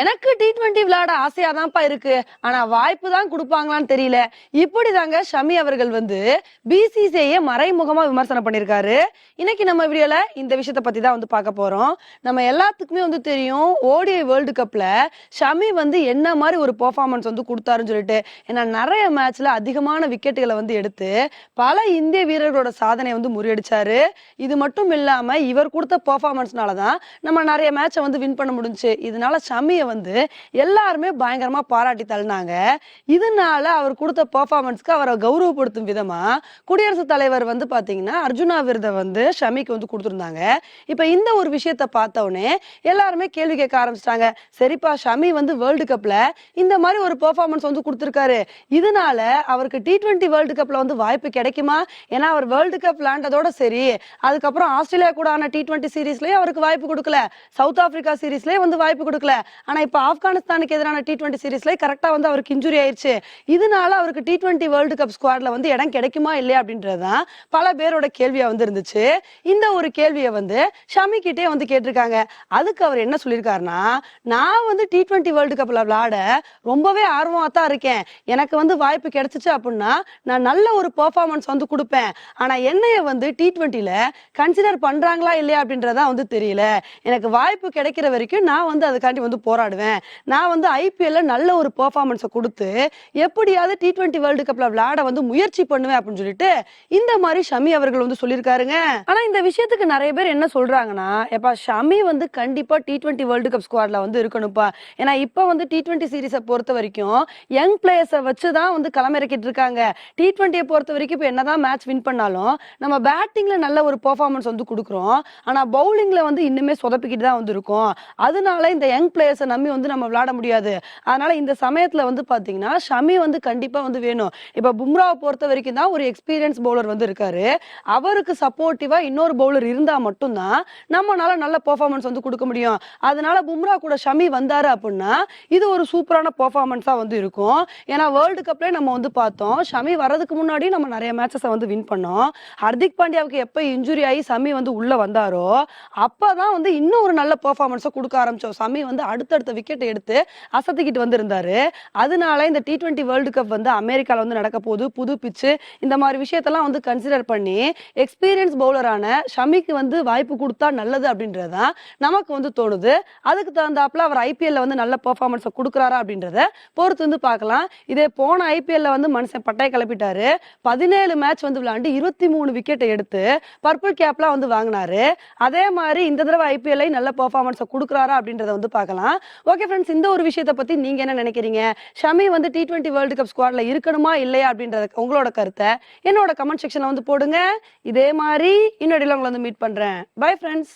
எனக்கு T twenty விளையாட ஆசையா தான்ப்பா இருக்கு. ஆனா வாய்ப்பு தான் கொடுப்பாங்களான்னு தெரியல. இப்படி தாங்க ஷமி அவர்கள் வந்து பிசிசிஐய மறைமுகமா விமர்சனம் பண்ணிருக்காரு. இன்னைக்கு நம்ம வீடியோல இந்த விஷயத்த பத்தி தான் வந்து பார்க்க போறோம். நம்ம எல்லாத்துக்குமே வந்து தெரியும் ஓடிஐ வேர்ல்டு கப்ல ஷமி வந்து என்ன மாதிரி ஒரு பெர்ஃபார்மன்ஸ் வந்து கொடுத்தாருன்னு சொல்லிட்டு. ஏன்னா நிறைய மேட்ச்ல அதிகமான விக்கெட்டுகளை வந்து எடுத்து பல இந்திய வீரர்களோட சாதனை வந்து முறியடிச்சாரு. இது மட்டும் இல்லாம இவர் கொடுத்த பெர்ஃபார்மன்ஸ்னால தான் நம்ம நிறைய மேட்சை வந்து வின் பண்ண முடிஞ்சுச்சு இதனால ஷமியை வந்து எல்லாருமே பயங்கரமா பாராட்டி தள்ளினாங்க. இதனால அவர் கொடுத்த பர்ஃபார்மன்ஸ்க்கு அவரை கௌரவப்படுத்தும் விதமா குடியரசுத் தலைவர் வந்து பாத்தீங்கன்னா அர்ஜுனா விருதை வந்து ஷமிக்கு வந்து கொடுத்துருந்தாங்க. இப்ப இந்த ஒரு விஷயத்த பார்த்த உடனே எல்லாருமே கேள்வி கேட்க ஆரம்பிச்சிட்டாங்க. சரிப்பா ஷமி வந்து வேர்ல்டு கப்ல இந்த மாதிரி ஒரு பெர்ஃபார்மன்ஸ் வந்து கொடுத்துருக்காரு. இதனால அவருக்கு டி டுவெண்ட்டி வேர்ல்டு கப்ல வந்து வாய்ப்பு கிடைக்குமா? ஏன்னா அவர் வேர்ல்டு கப் விளையாண்டதோட சரி அதுக்கப்புறம் ஆஸ்திரேலியா கூட ஆன டி ட்வெண்ட்டி சீரீஸ்லயும் அவருக்கு வாய்ப்பு கொடுக்கல. சவுத் ஆப்பிரிக்கா சீரீஸ்லயே வந்து வாய்ப்பு கொடுக்கல. ஆனால் இப்போ ஆப்கானிஸ்தானுக்கு எதிரான டி டுவெண்ட்டி சீரீஸ்ல கரெக்டாக வந்து அவருக்கு இன்ஜுரி ஆயிடுச்சு இதனால அவருக்கு டி டுவெண்ட்டி வேர்ல்டு கப் ஸ்குவாட்ல வந்து இடம் கிடைக்குமா இல்லையா அப்படின்றது தான் பல பேரோட கேள்வியாக வந்து இருந்துச்சு. இந்த ஒரு கேள்வியை வந்து ஷமி கிட்டே வந்து கேட்டிருக்காங்க. அதுக்கு அவர் என்ன சொல்லியிருக்காருன்னா நான் வந்து டி டுவெண்ட்டி வேர்ல்டு கப்பில் விளையாட ரொம்பவே ஆர்வமாக தான் இருக்கேன். எனக்கு வந்து வாய்ப்பு கிடைச்சிச்சு அப்படின்னா நான் நல்ல ஒரு பெர்ஃபார்மன்ஸ் வந்து கொடுப்பேன். ஆனால் என்னைய வந்து டி டுவெண்ட்டியில் கன்சிடர் பண்ணுறாங்களா இல்லையா அப்படின்றதான் வந்து தெரியல. எனக்கு வாய்ப்பு கிடைக்கிற வரைக்கும் நான் வந்து அதுக்காண்டி வந்து போராடுவேன். நான் வந்து ஐபிஎல்ல நல்ல ஒரு பெர்ஃபார்மன்ஸை கொடுத்து எப்படியாவது டி டுவெண்ட்டி வேர்ல்டு கப்ல விளையாட வந்து முயற்சி பண்ணுவேன் அப்படின்னு சொல்லிட்டு இந்த மாதிரி ஷமி அவர்கள் வந்து சொல்லியிருக்காருங்க. ஆனா இந்த விஷயத்துக்கு நிறைய பேர் என்ன சொல்றாங்கன்னா எப்பா ஷமி வந்து கண்டிப்பா டி டுவெண்ட்டி வேர்ல்டு கப் ஸ்குவாட்ல வந்து இருக்கணும்ப்பா. ஏன்னா இப்போ வந்து டி டுவெண்ட்டி சீரீஸை பொறுத்த வரைக்கும் யங் பிளேயர்ஸை வச்சு தான் வந்து களமிறக்கிட்டு இருக்காங்க. டி டுவெண்ட்டியை பொறுத்த வரைக்கும் இப்போ என்னதான் மேட்ச் வின் பண்ணாலும் நம்ம பேட்டிங்ல நல்ல ஒரு பெர்ஃபார்மன்ஸ் வந்து கொடுக்குறோம். ஆனா பவுலிங்ல வந்து இன்னுமே சொதப்பிக்கிட்டு தான் வந்து இருக்கும். அதனால இந்த யங் பிளேயர்ஸை நம்பி வந்து நம்ம விளாட முடியாது. அதனால இந்த சமயத்துல வந்து பாத்தீங்கன்னா ஷமி வந்து கண்டிப்பா வந்து வேணும். இப்ப பும்ராவை பொறுத்த வரைக்கும் தான் ஒரு எக்ஸ்பீரியன்ஸ் பவுலர் வந்து இருக்காரு. அவருக்கு சப்போர்ட்டிவா இன்னொரு பவுலர் இருந்தா மட்டும்தான் நம்மளால நல்ல பெர்ஃபார்மன்ஸ் வந்து கொடுக்க முடியும். அதனால பும்ரா கூட ஷமி வந்தாரு அப்படின்னா இது ஒரு சூப்பரான பெர்ஃபார்மன்ஸா வந்து இருக்கும். ஏன்னா வேர்ல்டு கப்ல நம்ம வந்து பார்த்தோம் ஷமி வரதுக்கு முன்னாடி நம்ம நிறைய மேட்சஸை வந்து வின் பண்ணோம். ஹர்திக் பாண்டியாவுக்கு எப்ப இன்ஜுரி ஆகி ஷமி வந்து உள்ள வந்தாரோ அப்பதான் வந்து இன்னும் ஒரு நல்ல பெர்ஃபார்மன்ஸை கொடுக்க ஆரம்பிச்சோம். ஷமி வந்து அடுத்த அடுத்தடுத்த விக்கெட் எடுத்து அசத்திக்கிட்டு வந்திருந்தாரு. அதனால இந்த டி டுவெண்ட்டி வேர்ல்டு கப் வந்து அமெரிக்காவில் வந்து நடக்க போகுது புது பிச்சு இந்த மாதிரி விஷயத்தெல்லாம் வந்து கன்சிடர் பண்ணி எக்ஸ்பீரியன்ஸ் பவுலரான ஷமிக்கு வந்து வாய்ப்பு கொடுத்தா நல்லது அப்படின்றதான் நமக்கு வந்து தோணுது. அதுக்கு தகுந்தாப்புல அவர் ஐபிஎல்ல வந்து நல்ல பெர்ஃபார்மன்ஸை கொடுக்குறாரா அப்படின்றத பொறுத்து வந்து பார்க்கலாம். இதே போன ஐபிஎல்ல வந்து மனுஷன் பட்டையை கிளப்பிட்டாரு. பதினேழு மேட்ச் வந்து விளையாண்டு இருபத்தி மூணு விக்கெட்டை எடுத்து பர்பிள் கேப்லாம் வந்து வாங்கினாரு. அதே மாதிரி இந்த தடவை ஐபிஎல்லை நல்ல பெர்ஃபார்மன்ஸை கொடுக்குறாரா அப்படின்றத வந்து பார்க்கலாம். ஓகே ஃப்ரெண்ட்ஸ் இந்த ஒரு விஷயத்தை பத்தி நீங்க என்ன நினைக்கிறீங்க? ஷமி வந்து டி டுவெண்ட்டி வேர்ல்டு கப் ஸ்குவாட்ல இருக்கணுமா இல்லையா அப்படின்றத உங்களோட கருத்தை என்னோட கமெண்ட் செக்ஷன்ல வந்து போடுங்க. இதே மாதிரி இன்னொரு உங்களை வந்து மீட் பண்றேன். Bye friends